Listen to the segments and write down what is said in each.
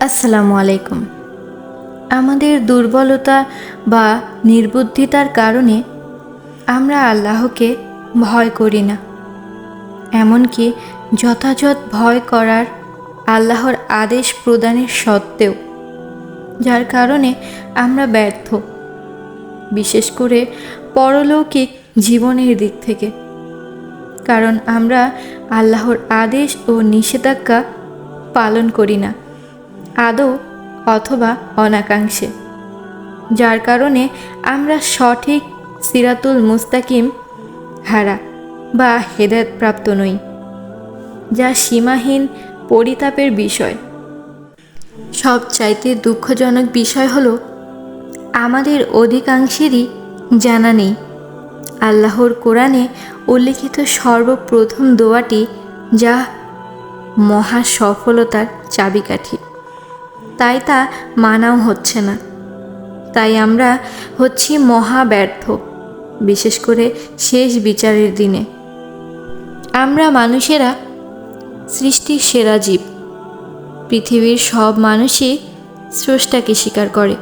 আসসালামু আলাইকুম। আমাদের দুর্বলতা বা নির্বুদ্ধিতার কারণে আমরা আল্লাহকে ভয় করি না। এমনকি যথাযথ ভয় করার আল্লাহর আদেশ প্রদানের সত্ত্বেও, যার কারণে আমরা ব্যর্থ। বিশেষ করে পরলৌকিক জীবনের দিক থেকে। কারণ আমরা আল্লাহর আদেশ ও নিষেধাজ্ঞা পালন করি না। আদৌ অথবা অনাকাঙ্ক্ষে। যার কারণে আমরা সঠিক সিরাতুল মুস্তাকিম হারা বা হেদায়তপ্রাপ্ত নই, যা সীমাহীন পরিতাপের বিষয়। সবচাইতে দুঃখজনক বিষয় হলো, আমাদের অধিকাংশেরই জানা নেই। আল্লাহর কোরআনে উল্লিখিত সর্বপ্রথম দোয়াটি যা মহা সফলতার চাবিকাঠি। তাই তা মানাও হচ্ছে না। তাই আমরা হচ্ছি মহা ব্যর্থ বিশেষ করে শেষ বিচারের দিনে। আমরা মানুষেরা সৃষ্টির সেরা জীব। পৃথিবীর সব মানুষই স্রষ্টাকে স্বীকার করে।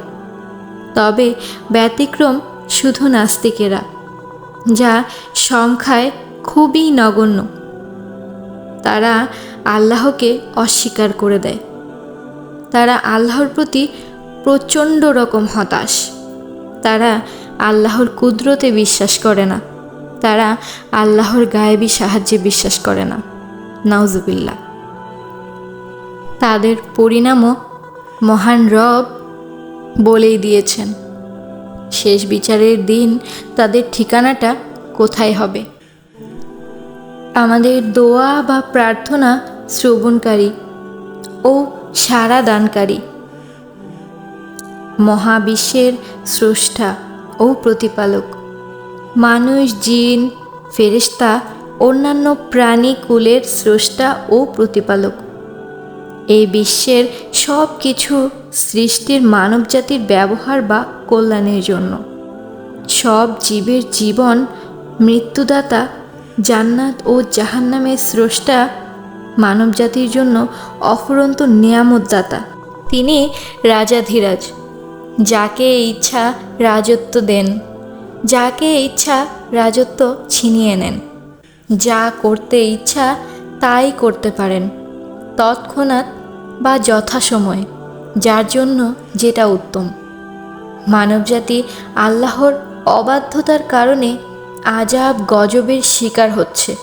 তবে ব্যতিক্রম শুধু নাস্তিকেরা, যা সংখ্যায় খুবই নগণ্য। তারা আল্লাহকে অস্বীকার করে দেয়। তারা আল্লাহর প্রতি প্রচণ্ড রকম হতাশ। তারা আল্লাহর কুদরতে বিশ্বাস করে না। তারা আল্লাহর গায়েবী সাহায্যে বিশ্বাস করে না। নাউজুবিল্লা তাদের পরিণামও মহান রব বলেই দিয়েছেন। শেষ বিচারের দিন তাদের ঠিকানাটা কোথায় হবে? আমাদের দোয়া বা প্রার্থনা শ্রবণকারী ও সারা দানকারী। মহাবিশ্বের স্রষ্টা ও প্রতিপালক। মানুষ, জিন, ফেরেশতা, অন্যান্য প্রাণী কুলের স্রষ্টা ও প্রতিপালক। এই বিশ্বের সব কিছু সৃষ্টির মানবজাতির ব্যবহার বা কল্যাণের জন্য। সব জীবের জীবন মৃত্যুদাতা, জান্নাত ও জাহান্নামের স্রষ্টা মানবজাতির জন্য অফুরন্ত নিয়ামতদাতা। তিনি রাজাধীরাজ, যাকে ইচ্ছা রাজত্ব দেন, যাকে ইচ্ছা রাজত্ব ছিনিয়ে নেন। যা করতে ইচ্ছা তাই করতে পারেন, তৎক্ষণাৎ বা যথাসময়ে, যার জন্য যেটা উত্তম। মানবজাতি আল্লাহর অবাধ্যতার কারণে আজাব গজবের শিকার হচ্ছে।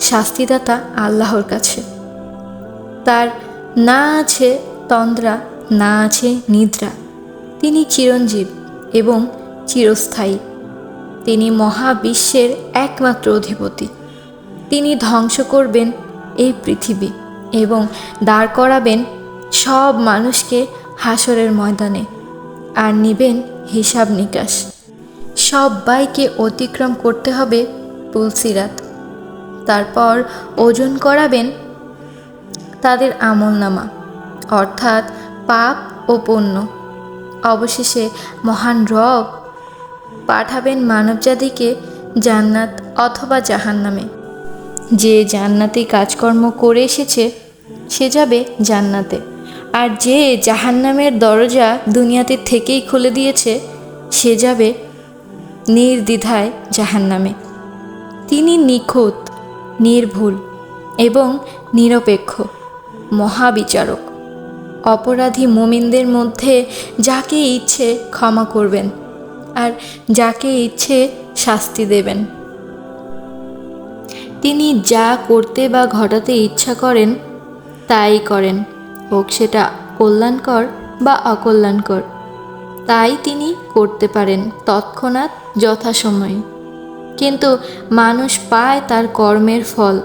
শাস্তিদাতা আল্লাহর কাছে। তার না আছে তন্দ্রা, না আছে নিদ্রা। তিনি চিরঞ্জীব এবং চিরস্থায়ী। তিনি মহাবিশ্বের একমাত্র অধিপতি। তিনি ধ্বংস করবেন এই পৃথিবী এবং দাঁড় করাবেন সব মানুষকে হাসরের ময়দানে আর নিবেন হিসাব নিকাশ। সবাইকে অতিক্রম করতে হবে তুলসিরাত। তারপর ওজন করাবেন তাদের আমলনামা, অর্থাৎ পাপ ও পণ্য। অবশেষে মহান রব পাঠাবেন মানবজাতিকে জান্নাত অথবা জাহান্নামে। যে জান্নাতে কাজকর্ম করে এসেছে, সে যাবে জান্নাতে। আর যে জাহান্নামের দরজা দুনিয়াতে থেকেই খুলে দিয়েছে, সে যাবে নির্দ্বিধায় জাহান্নামে। তিনি নিখুঁত নির্ভুল এবং নিরপেক্ষ, মহাবিচারক। অপরাধী মোমিনদের মধ্যে যাকে ইচ্ছে ক্ষমা করবেন আর যাকে ইচ্ছে শাস্তি দেবেন। তিনি যা করতে বা ঘটাতে ইচ্ছা করেন, তাই করেন, হোক সেটা কল্যাণকর বা অকল্যাণকর। তাই তিনি করতে পারেন তৎক্ষণাৎ যথাসময়ে। কিন্তু মানুষ পায় তার কর্মের ফল,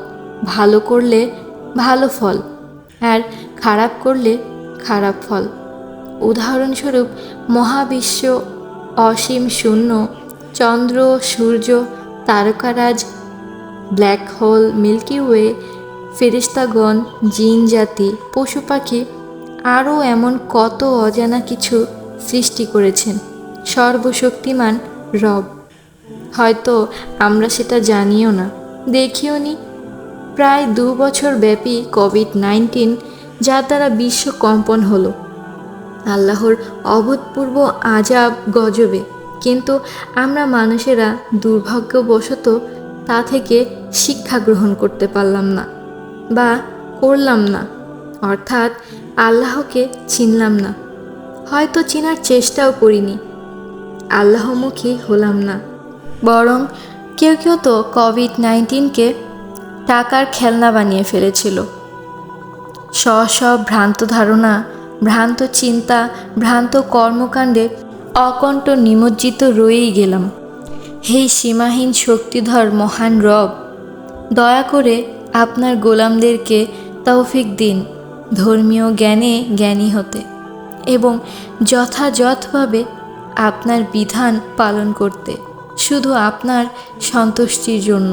ভালো করলে ভালো ফল আর খারাপ করলে খারাপ ফল। উদাহরণস্বরূপ, মহাবিশ্ব অসীম শূন্য, চন্দ্র, সূর্য, তারকারাজ, ব্ল্যাক হোল, মিল্কি ওয়ে, ফেরিস্তাগণ, জিন জাতি, পশু পাখি আরও এমন কত অজানা কিছু সৃষ্টি করেছেন। সর্বশক্তিমান রব। হয়তো আমরা সেটা জানিও না। দেখিও নি, প্রায় দু বছর ব্যাপী কোভিড নাইন্টিন যার দ্বারা বিশ্ব কম্পন হলো। আল্লাহর অভূতপূর্ব আজাব গজবে। কিন্তু আমরা মানুষেরা দুর্ভাগ্যবশত তা থেকে শিক্ষা গ্রহণ করতে পারলাম না বা করলাম না। অর্থাৎ আল্লাহকে চিনলাম না। হয়তো চেনার চেষ্টাও করিনি। আল্লাহমুখী হলাম না। বরং কেউ কেউ তো কোভিড নাইন্টিনকে টাকার খেলনা বানিয়ে ফেলেছিল। স্ব স্ব ভ্রান্ত ধারণা, ভ্রান্ত চিন্তা, ভ্রান্ত কর্মকাণ্ডে অকণ্ঠ নিমজ্জিত রয়েই গেলাম। হে সীমাহীন শক্তিধর মহান রব, দয়া করে আপনার গোলামদেরকে তৌফিক দিন ধর্মীয় জ্ঞানে জ্ঞানী হতে এবং যথাযথভাবে আপনার বিধান পালন করতে। শুধু আপনার সন্তুষ্টির জন্য।